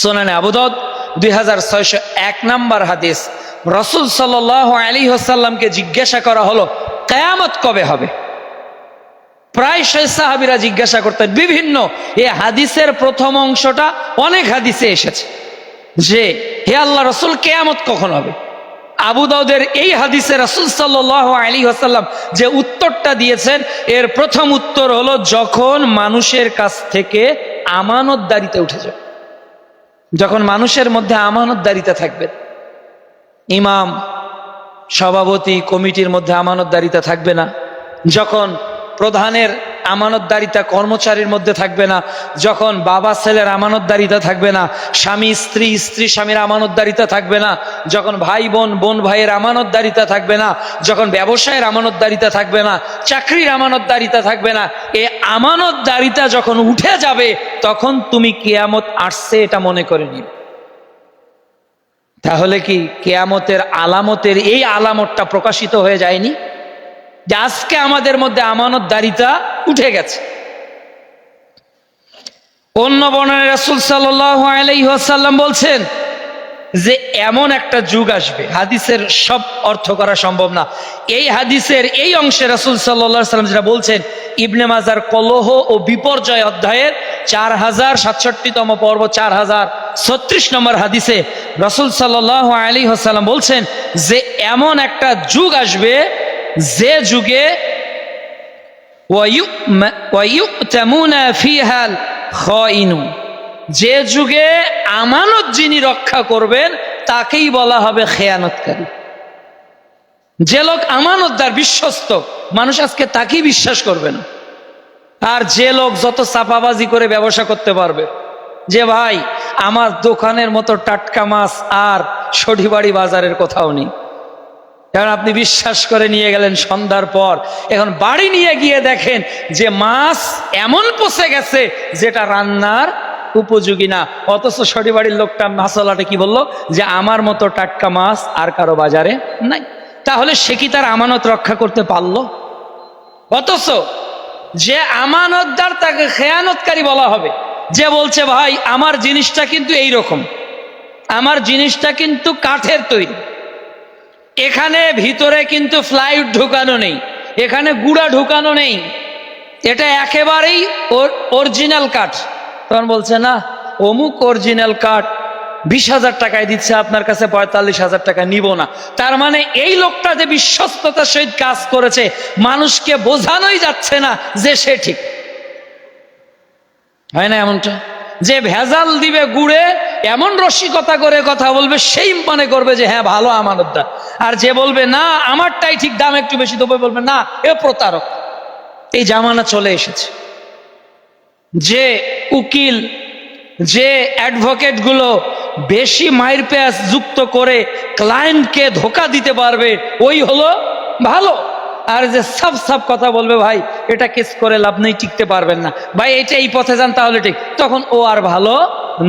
সোনানে আবুদত দুই হাজার ছয়শো এক নম্বর হাদিস। রসুল সাল আলী হাসাল্লামকে জিজ্ঞাসা করা হলো, কেয়ামত কবে হবে? প্রায় শেষ সাহাবিরা জিজ্ঞাসা করতেন, বিভিন্ন, এ হাদিসের প্রথম অংশটা অনেক হাদিসে এসেছে যে, হে আল্লাহ রসুল, কেয়ামত কখন হবে? আবু দাউদের এই হাদিসে রসুল সাল্লাহ আলী হাসাল্লাম যে উত্তরটা দিয়েছেন, এর প্রথম উত্তর হলো, যখন মানুষের কাছ থেকে আমানতদারিতে উঠে যাবে। যখন মানুষের মধ্যে আমানতদারিতা থাকবে ইমাম সভাপতি কমিটির মধ্যে আমানতদারিতা থাকবে না যখন প্রধানের আমানতদারিতা কর্মচারীর মধ্যে থাকবে না। যখন বাবা ছেলের আমানতদারিতা থাকবে না, স্বামী, স্ত্রী স্ত্রী স্বামীর আমানতদারিতা থাকবে না, যখন ভাই, বোন বোন ভাইয়ের আমানতদারিতা থাকবে না, যখন ব্যবসায়ের আমানতদারিতা থাকবে না, চাকরির আমানতদারিতা থাকবে না, এ আমানতদারিতা যখন উঠে যাবে, তখন তুমি কেয়ামত আসছে এটা মনে করে নিবে। তাহলে কি কেয়ামতের আলামতের এই আলামতটা প্রকাশিত হয়ে যায়নি? যে আজকে আমাদের মধ্যে আমানত দারিতা উঠে গেছে। অন্য বর্ণায় রাসুল সাল্লাম বলছেন যে এমন একটা যুগ আসবে, হাদিসের সব অর্থ করা সম্ভব না। এই হাদিসের এই অংশে রাসুল সাল্লাম যেটা বলছেন, ইবনে মাজার কলহ ও বিপর্যয় অধ্যায়ের চার হাজার সাতষট্টিতম পর্ব, চার হাজার ছত্রিশ নম্বর হাদিসে রসুল সাল্লাহ আলী হাসাল্লাম বলছেন যে এমন একটা যুগ আসবে, যে যুগে যে যুগে আমানত যিনি রক্ষা করবেন, তাকেই বলা হবে খেয়ানতকারী। যে লোক আমানতদার, বিশ্বস্ত, মানুষ আজকে তাকেই বিশ্বাস করবে না। আর যে লোক যত চাপাবাজি করে ব্যবসা করতে পারবে, যে ভাই, আমার দোকানের মতো টাটকা মাছ আর সঠিবাড়ি বাজারের কোথাও নেই। কারণ আপনি বিশ্বাস করে নিয়ে গেলেন সন্ধ্যার পর। এখন বাড়ি নিয়ে গিয়ে দেখেন যে মাছ এমন পচে গেছে যেটা রান্নার উপযোগী না। অথচ সরি বাড়ির লোকটা মাসালাটা কি বলল? যে আমার মতো টাটকা মাছ আর কারও বাজারে নাই। তাহলে সে কি তার আমানত রক্ষা করতে পারল? অথচ যে আমানতদার তাকে খেয়ানতকারী বলা হবে। যে বলছে, ভাই, আমার জিনিসটা কিন্তু এই রকম আমার জিনিসটা কিন্তু কাঠের তৈরি। এখানে ভিতরে কিন্তু ফ্লাইট ঢুকানো নেই, এখানে গুড়া ঢুকানো নেই। এটা একেবারেই অরিজিনাল কাঠ। তখন বলছে, না, অমুক অরিজিনাল কাঠ বিশ হাজার টাকায় দিচ্ছে, আপনার কাছে পঁয়তাল্লিশ হাজার টাকা নিব না। তার মানে এই লোকটা যে বিশ্বস্ততার সহিত কাজ করেছে, মানুষকে বোঝানোই যাচ্ছে না যে সে ঠিক। হয় না এমনটা? যে ভেজাল দিবে গুড়ে এমন রসিকতা করে কথা বলবে, সেই মনে করবে যে হ্যাঁ ভালো আমানতদার। আর যে বলবে, না, আমারটাই ঠিক দাম একটু বেশি দেবে, বলবে, না, এ প্রতারক। এই জামানা চলে এসেছে। যে উকিল, যে অ্যাডভোকেটগুলো বেশি মায়ের পেঁয়াজ যুক্ত করে ক্লায়েন্টকে ধোকা দিতে পারবে, ওই হলো ভালো। আর যে সব সব কথা বলবে, ভাই, এটা কেস করে লাভ নেই, টিকতে পারবেন না। ভাই, এটা এই পথে যান তাহলে ঠিক। তখন ও আর ভালো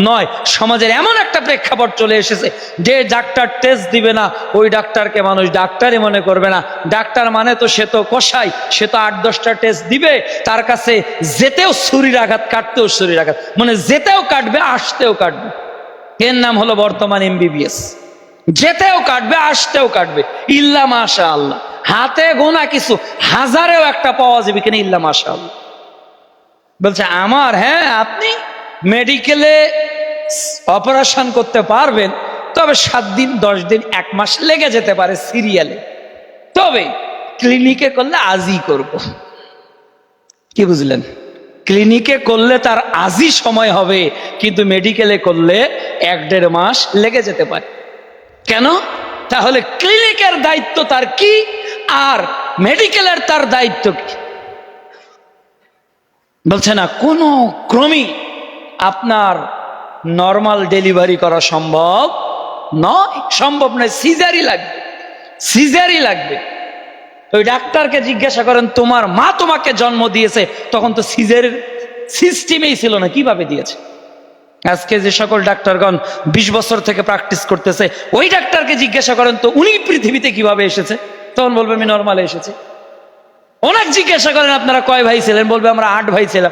নয়। সমাজের এমন একটা প্রেক্ষাপট চলে এসেছে যে ডাক্তার টেস্ট দিবে না, ওই ডাক্তারকে মানুষ ডাক্তারই মনে করবে না। ডাক্তার মানে তো সে তো কষাই সে তো আট, দশটা টেস্ট দিবে, তার কাছে যেতেও শরীর আঘাত, কাটতেও শরীর আঘাত মানে যেতেও কাটবে, আসতেও কাটবে। এর নাম হলো বর্তমান এমবিবিএস যেতেও কাটবে, আসতেও কাটবে। ইল্লা মাশা আল্লাহ হাতে গোনা কিছু, হাজারেও একটা পাওয়া যাবে কিনা ইল্লা আল্লাহ বলছে, আমার হ্যাঁ আপনি মেডিকেলে অপারেশন করতে পারবেন, তবে সাত দিন, দশ দিন, এক মাস লেগে যেতে পারে সিরিয়ালে তবে ক্লিনিকে করলে আজই করব। কি বুঝলেন? ক্লিনিকে করলে তার আজই সময় হবে, কিন্তু মেডিকেলে করলে এক দেড় মাস লেগে যেতে পারে। কেন? তাহলে ক্লিনিকের দায়িত্ব তার কি? আর মেডিকেলের তার দায়িত্ব কি? বলছে না, কোনো ক্রমই আপনার নর্মাল ডেলিভারি করা সম্ভব নয় সম্ভব নয় সিজারই লাগবে সিজারই লাগবে। ওই ডাক্তারকে জিজ্ঞাসা করেন, তোমার মা তোমাকে জন্ম দিয়েছে? তখন তো সিজারের সিস্টেমেই ছিল না, কীভাবে দিয়েছে? আজকে যে সকল ডাক্তারগণ বিশ বছর থেকে প্র্যাকটিস করতেছে, ওই ডাক্তারকে জিজ্ঞাসা করেন, তো উনি পৃথিবীতে কীভাবে এসেছে? তখন বলবে, আমি নর্মালে এসেছি। অনেক জিজ্ঞাসা করেন, আপনারা কয় ভাই ছিলেন? বলবে, আমরা আট ভাই ছিলাম।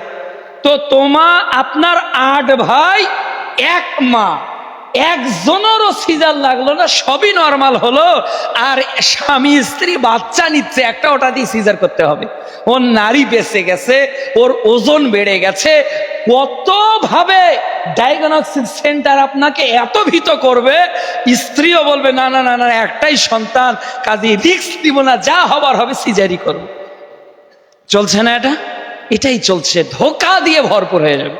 তো তোমা, আপনার আট ভাই, এক মা। একজনেরও সিজার লাগল না, সবই নর্মাল হলো। আর স্বামী, স্ত্রী, বাচ্চা নিচ্ছে, একটা ওটা দিয়ে সিজার করতে হবে। ওর নারী বেঁচে গেছে, ওর ওজন বেড়ে গেছে কতভাবে ডায়াগনস্টিক সেন্টার আপনাকে এত ভীত করবে? স্ত্রীও বলবে, না না না না, একটাই সন্তান, কাজে রিক্স দিব না, যা হবার হবে সিজারি করব চলছে না এটা? এটাই চলছে, ধোকা দিয়ে ভরপুর হয়ে যাবে।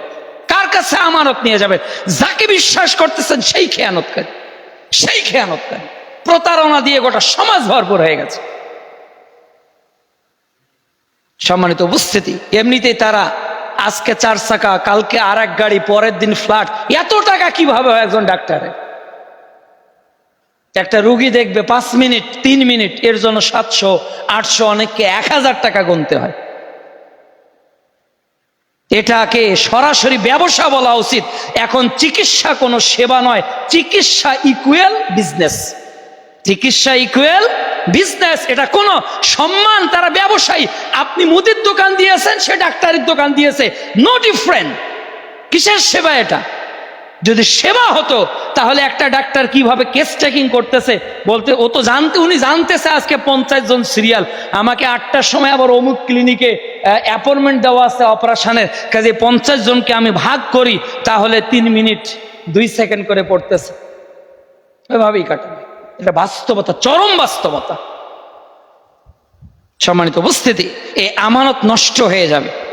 কার কাছে আমানত নিয়ে যাবে? যাকে বিশ্বাস করতেছেন, সেই খেয়ানতকারী সেই খেয়ানতকারী। প্রতারণা দিয়ে গোটা সমাজ ভরপুর হয়ে গেছে। সম্মানিত উপস্থিতি, এমনিতেই তারা আজকে চার চাকা, কালকে আর এক গাড়ি, পরের দিন ফ্ল্যাট এত টাকা কীভাবে হয় একজন ডাক্তারের একটা রুগী দেখবে পাঁচ মিনিট, তিন মিনিট, এর জন্য সাতশো, আটশো, অনেককে এক হাজার টাকা গুনতে হয়। এটাকে সরাসরি ব্যবসা বলা উচিত। এখন চিকিৎসা কোনো সেবা নয়, চিকিৎসা ইকুয়েল বিজনেস চিকিৎসা ইকুয়েল বিজনেস এটা কোনো সম্মান, তারা ব্যবসায়ী। আপনি মুদির দোকান দিয়েছেন, সে ডাক্তারের দোকান দিয়েছে। নো ডিফারেন্ট কিসের সেবা এটা? যদি সেবা হতো, তাহলে একটা ডাক্তার কীভাবে কেস চেকিং করতেছে? বলতে, ও তো জানতে, উনি জানতেছে আজকে পঞ্চাশ জন সিরিয়াল আমাকে আটটার সময় আবার অমুক ক্লিনিকে অ্যাপয়েন্টমেন্ট দেওয়া আছে অপারেশনের কাজে পঞ্চাশ জনকে আমি ভাগ করি, তাহলে তিন মিনিট দুই সেকেন্ড করে পড়তেছে। ওইভাবেই কাটাবে এটা বাস্তবতা চরম বাস্তবতা। সম্মানিত উপস্থিতি এই আমানত নষ্ট হয়ে যাবে।